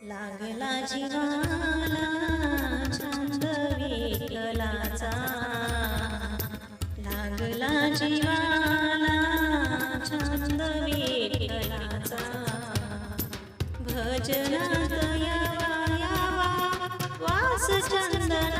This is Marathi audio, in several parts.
लागला जीवाला छंद विकलाचा लागला जीवाला छंद विकलाचा भजन यावा वास चंदना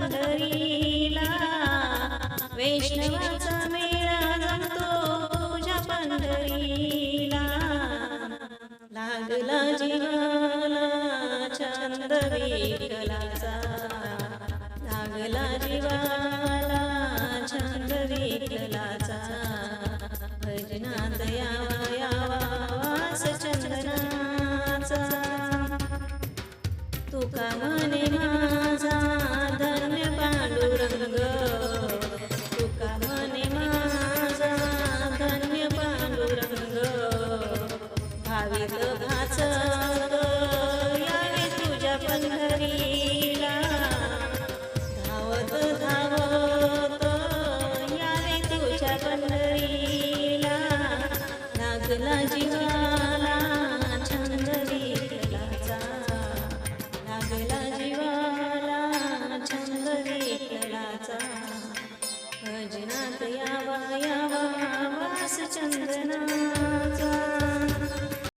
पंढरीला वैष्णवाचा मेळा जमतो तुझ्या पंढरीला लागला जीवाला छंद विठ्ठलाचा. लागला जीवाला छंद विठ्ठलाचा. भजनात यावा यावा वास चंदनाचा तुका म्हणे भाविक भाचक